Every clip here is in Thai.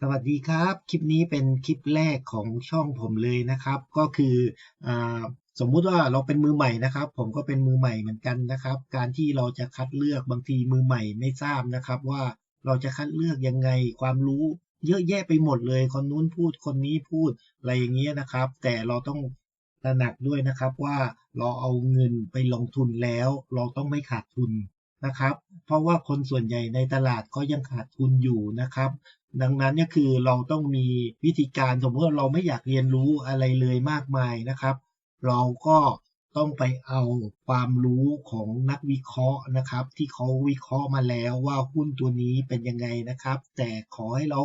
สวัสดีครับ คลิปนี้เป็นคลิปแรกของช่องผมเลยนะครับ ก็คืออสมมุติว่าเราเป็นมือใหม่นะครับ ผมก็เป็นมือใหม่เหมือนกันนะครับ การที่เราจะคัดเลือกบางทีมือใหม่ไม่ทราบนะครับ ว่าเราจะคัดเลือกยังไงความรู้เยอะแยะไปหมดเลย คนนู้นพูดคนนี้พูดอะไรอย่างเงี้ยนะครับ แต่เราต้องตระหนักด้วยนะครับว่าเราเอาเงินไปลงทุนแล้ว เราต้องไม่ขาดทุนนะครับ เพราะว่าคนส่วนใหญ่ในตลาดก็ยังขาดทุนอยู่นะครับ ดังนั้นเนี่ยคือเราต้องมีวิธีการสมมติว่าเราไม่อยากเรียนรู้อะไรเลยมากมายนะครับ เราก็ต้องไปเอาความรู้ของนักวิเคราะห์นะครับ ที่เขาวิเคราะห์มาแล้วว่าหุ้นตัวนี้เป็นยังไงนะครับ แต่ขอให้เรา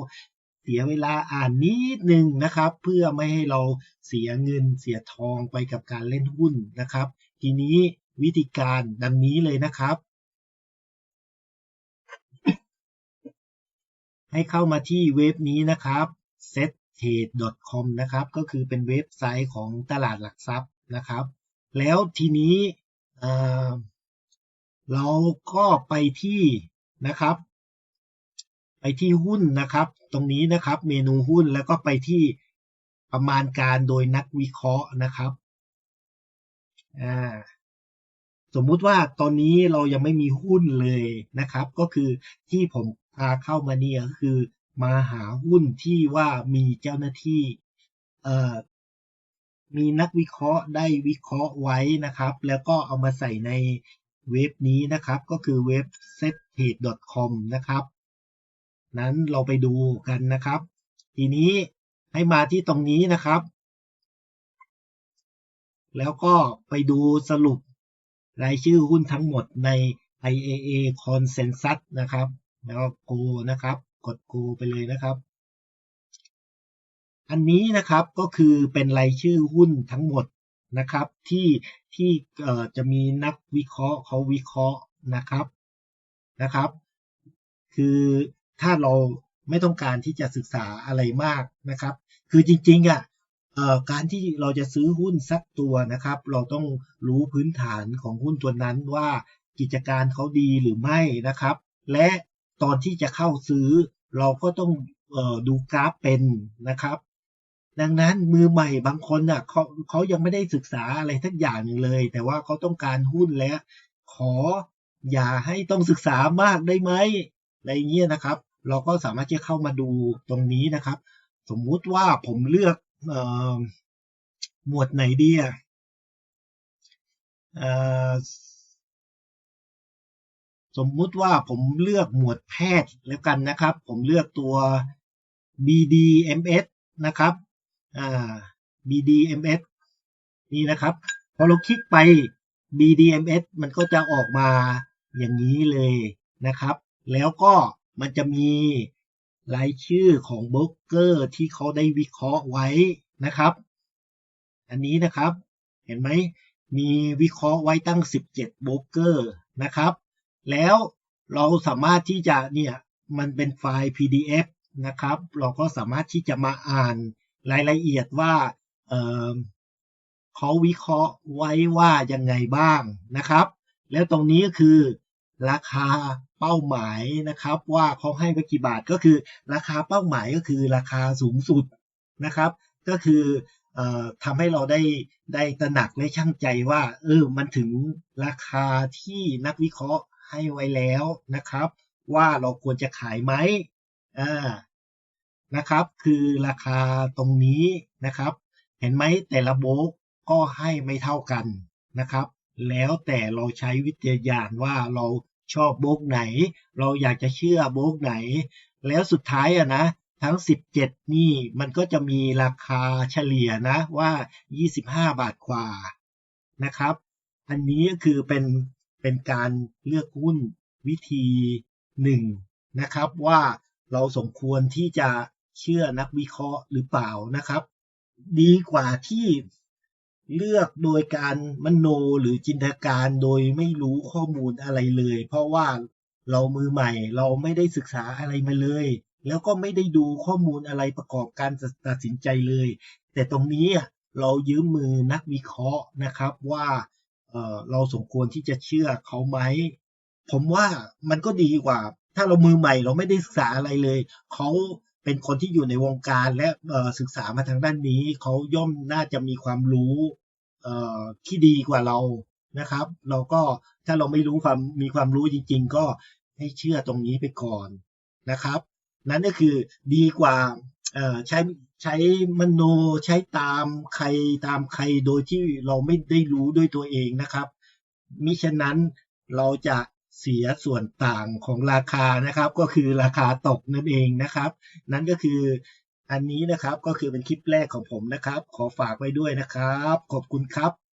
เสียเวลาอ่านนิดนึงนะครับ เพื่อไม่ให้เราเสียเงินเสียทองไปกับการเล่นหุ้นนะครับ ทีนี้วิธีการดังนี้เลยนะครับ ให้เข้ามาที่เว็บนี้นะครับ settrade.com นะครับ ก็คือเป็นเว็บไซต์ของตลาดหลักทรัพย์นะครับ แล้วทีนี้เราก็ไปที่นะครับ ไปที่หุ้นนะครับ ตรงนี้นะครับ เมนูหุ้นแล้วก็ไปที่ประมาณการโดยนักวิเคราะห์นะครับ อ่า สมมุติว่าตอนนี้เรายังไม่มีหุ้นเลยนะครับ ก็คือที่ผมพาเข้ามาเนี่ยก็คือมาหาหุ้นที่ว่ามีเจ้าหน้าที่เอ่อมีนักวิเคราะห์ได้วิเคราะห์ไว้นะครับ แล้วก็เอามาใส่ในเว็บนี้นะครับ ก็คือเว็บ setpage.com นะครับ นั้นเราไปดูกันนะครับ ทีนี้ให้มาที่ตรงนี้นะครับ แล้วก็ไปดูสรุป รายชื่อหุ้นทั้งหมดใน IAA Consensus นะครับ แล้วก็ Go นะครับ กด Go ไปเลยนะครับ อันนี้นะครับก็คือเป็นรายชื่อหุ้นทั้งหมดนะครับ ที่ที่จะมีนักวิเคราะห์เขาวิเคราะห์นะครับนะครับ คือถ้าเราไม่ต้องการที่จะศึกษาอะไรมากนะครับ คือจริงๆอะ การที่เราจะซื้อหุ้นสักตัวนะครับ เราต้องรู้พื้นฐานของหุ้นตัวนั้นว่ากิจการเขาดีหรือไม่นะครับ และตอนที่จะเข้าซื้อ เราก็ต้องออดูกราฟเป็นนะครับ ดังนั้นมือใหม่บางคนอะเขาเขายังไม่ได้ศึกษาอะไรทักอย่างเลย แต่ว่าเขาต้องการหุ้นแล้ว ขออย่าให้ต้องศึกษามากได้ไหมอะไรเงี้ยนะครับ เราก็สามารถจะเข้ามาดูตรงนี้นะครับ สมมุติว่าผมเลือก หมวดไหนดีอะสมมุติว่าผมเลือกหมวดแพทย์แล้วกันนะครับ ผมเลือกตัว BDMS นะครับ BDMS นี่นะครับ พอเราคลิกไป BDMS มันก็จะออกมาอย่างนี้เลยนะครับ แล้วก็มันจะมี รายชื่อของโบรกเกอร์ที่เขาได้วิเคราะห์ไว้นะครับ อันนี้นะครับเห็นไหมมีวิเคราะห์ไว้ตั้ง 17โบรกเกอร์นะครับ แล้วเราสามารถที่จะเนี่ยมันเป็นไฟล์ PDF นะครับ เราก็สามารถที่จะมาอ่านรายละเอียดว่าเเขาวิเคราะห์ไว้ว่ายังไงบ้างนะครับ แล้วตรงนี้ก็คือ ราคาเป้าหมายนะครับ ว่าเขาให้ไปกี่บาทก็คือ ราคาเป้าหมายก็คือราคาสูงสุดนะครับ ก็คืออทำให้เราได้ได้ตระหนักและช่างใจว่าเออมันถึงราคาที่นักวิเคราะห์ให้ไว้แล้วนะครับ ว่าเราควรจะขายไหมอ่านะครับ คือราคาตรงนี้นะครับ เห็นไหมแต่ละโบกก็ให้ไม่เท่ากันนะครับ แล้วแต่เราใช้วิทยาญาณว่าเรา ชอบโบกไหน เราอยากจะเชื่อโบกไหน แล้วสุดท้ายอะนะทั้ง 17 นี่มันก็จะมีราคาเฉลี่ยนะว่า 25 บาทกว่านะครับ อันนี้ก็คือเป็นเป็นการเลือกหุ้นวิธีหนึ่งนะครับว่าเราสมควรที่จะเชื่อนักวิเคราะห์หรือเปล่านะครับ ดีกว่าที่ เลือกโดยการมโนหรือจินตนาการโดยไม่รู้ข้อมูลอะไรเลย เพราะว่าเรามือใหม่เราไม่ได้ศึกษาอะไรมาเลย แล้วก็ไม่ได้ดูข้อมูลอะไรประกอบการตัดสินใจเลย แต่ตรงนี้เรายืมมือนักวิเคราะห์นะครับว่าเเราสมควรที่จะเชื่อเขาไหมผมว่ามันก็ดีกว่า ถ้าเรามือใหม่เราไม่ได้ศึกษาอะไรเลยเขา เป็นคนที่อยู่ในวงการและศึกษามาทางด้านนี้เขาย่อมน่าจะมีความรู้ที่ดีกว่าเรานะครับ เราก็ถ้าเราไม่รู้ความมีความรู้จริง ๆ ก็ให้เชื่อตรงนี้ไปก่อนนะครับ นั่นก็คือดีกว่าใช้ใช้มโนใช้ตามใครตามใครโดยที่เราไม่ได้รู้ด้วยตัวเองนะครับมิฉะนั้นเราจะ เสียส่วนต่างของราคานะครับ ก็คือราคาตกนั่นเองนะครับ นั่นก็คืออันนี้นะครับก็คือเป็นคลิปแรกของผมนะครับ ขอฝากไว้ด้วยนะครับ ขอบคุณครับ